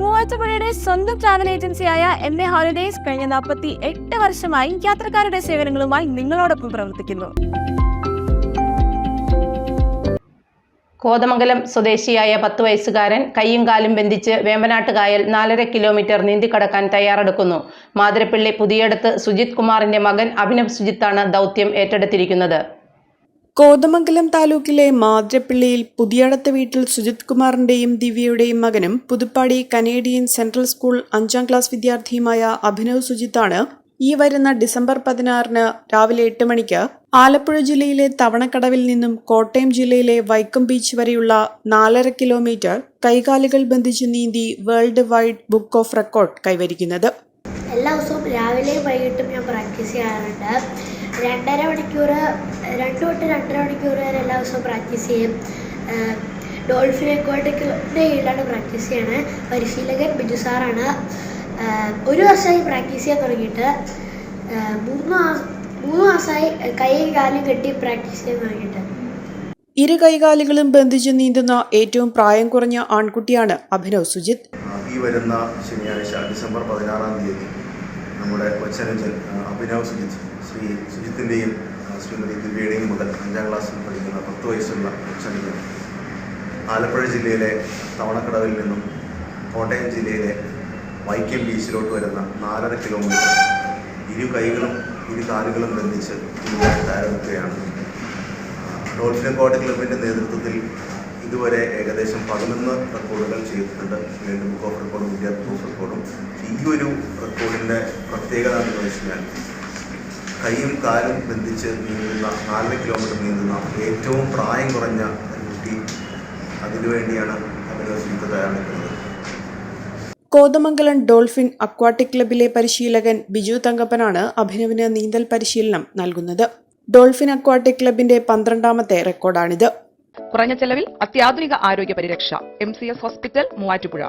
മൂവാറ്റുപുഴയുടെ സ്വന്തം ട്രാവൽ ഏജൻസിയായ M A holidays കഴിഞ്ഞ നാൽപ്പത്തി എട്ട് വർഷമായി യാത്രക്കാരുടെ സേവനങ്ങളുമായി നിങ്ങളോടൊപ്പം പ്രവർത്തിക്കുന്നു. കോതമംഗലം സ്വദേശിയായ പത്ത് വയസ്സുകാരൻ കൈയും കാലും ബന്ധിച്ച് വേമ്പനാട്ട് കായൽ നാലര കിലോമീറ്റർ നീന്തിക്കടക്കാൻ തയ്യാറെടുക്കുന്നു. മാതിരപ്പിള്ളി പുതിയടത്ത് സുജിത് കുമാറിന്റെ മകൻ അഭിനവ് സുജിത്താണ് ദൗത്യം ഏറ്റെടുത്തിരിക്കുന്നത്. കോതമംഗലം താലൂക്കിലെ മാതിരപ്പള്ളിയിൽ പുതിയടത്ത വീട്ടിൽ സുജിത് കുമാറിന്റെയും ദിവ്യയുടെയും മകനും പുതുപ്പാടി കനേഡിയൻ സെൻട്രൽ സ്കൂൾ അഞ്ചാം ക്ലാസ് വിദ്യാർത്ഥിയുമായ അഭിനവ് സുജിത്താണ് ഈ വരുന്ന ഡിസംബർ പതിനാറിന് രാവിലെ എട്ട് മണിക്ക് ആലപ്പുഴ ജില്ലയിലെ തവണക്കടവിൽ നിന്നും കോട്ടയം ജില്ലയിലെ വൈക്കം ബീച്ച് വരെയുള്ള നാലര കിലോമീറ്റർ കൈകാലുകൾ ബന്ധിച്ച് നീന്തി world wide book of record കൈവരിക്കുന്നത്. എല്ലാ ദിവസവും രാവിലെയും വൈകിട്ടും ഞാൻ പ്രാക്ടീസ് ചെയ്യാറുണ്ട്. രണ്ടര മണിക്കൂർ രണ്ട് തൊട്ട് രണ്ടര മണിക്കൂർ വരെ എല്ലാ ദിവസവും പ്രാക്ടീസ് ചെയ്യും. ഡോൾഫിൻ അക്വാട്ടിക്കിന്റെ കീഴിലാണ് പ്രാക്ടീസ് ചെയ്യണത് പരിശീലകൻ ബിജു സാറാണ്. ഒരു വർഷമായി പ്രാക്ടീസ് ചെയ്യാൻ തുടങ്ങിയിട്ട് മൂന്ന് മാസം മൂന്ന് മാസമായി കൈയും കാലും കെട്ടി പ്രാക്ടീസ് ചെയ്യാൻ തുടങ്ങിയിട്ട്. ഇരു കൈകാലുകളും ബന്ധിച്ച് നീന്തുന്ന ഏറ്റവും പ്രായം കുറഞ്ഞ ആൺകുട്ടിയാണ് അഭിനവ് സുജിത്. ഈ വരുന്ന ശനിയാഴ്ച ഡിസംബർ പതിനാറാം തീയതി നമ്മുടെ കൊച്ചനുജൻ അഭിനവ് സുജിത്. ശ്രീ സുജിത്തിന്റെയും ശ്രീമതി ദിവ്യയുടെയും മുതൽ അഞ്ചാം ക്ലാസ്സിൽ പഠിക്കുന്ന പത്ത് വയസ്സുള്ള കൊച്ചനുജൻ ആലപ്പുഴ ജില്ലയിലെ തവണക്കടവിൽ നിന്നും കോട്ടയം ജില്ലയിലെ വൈക്കം ബീച്ചിലോട്ട് വരുന്ന നാലര കിലോമീറ്റർ ഇരു കൈകളും ഇരു കാലുകളും ബന്ധിച്ച് തയ്യാറെടുക്കുകയാണ് ഡോൾഫിൻ കോട്ട ക്ലബിന്റെ നേതൃത്വത്തിൽ ഇതുവരെ ഏകദേശം പതിനൊന്ന് റെക്കോർഡുകൾ ചെയ്തിട്ടുണ്ട്. വേൾഡ് ബുക്ക് ഓഫ് റെക്കോർഡും ഇന്ത്യ ബുക്ക് ഓഫ് റെക്കോർഡും ഈ ഒരു റെക്കോർഡിന്റെ പ്രത്യേകത എന്ന് വെച്ചാൽ കൈയും കാലും ബന്ധിച്ച് നീന്തുന്ന നാലര കിലോമീറ്റർ നീന്തുന്ന ഏറ്റവും പ്രായം കുറഞ്ഞ കുട്ടി അതിനുവേണ്ടിയാണ് അഭിനവസിക്ക് തയ്യാറെടുക്കുന്നത്. കോതമംഗലം ഡോൾഫിൻ അക്വാട്ടിക് ക്ലബിലെ പരിശീലകൻ ബിജു തങ്കപ്പനാണ് അഭിനവിന് നീന്തൽ പരിശീലനം നൽകുന്നത്. ഡോൾഫിൻ അക്വാട്ടിക് ക്ലബിന്റെ പന്ത്രണ്ടാമത്തെ റെക്കോർഡാണിത്. കുറഞ്ഞ ചെലവിൽ അത്യാധുനിക ആരോഗ്യ പരിരക്ഷ M C S hospital Muvattupuzha.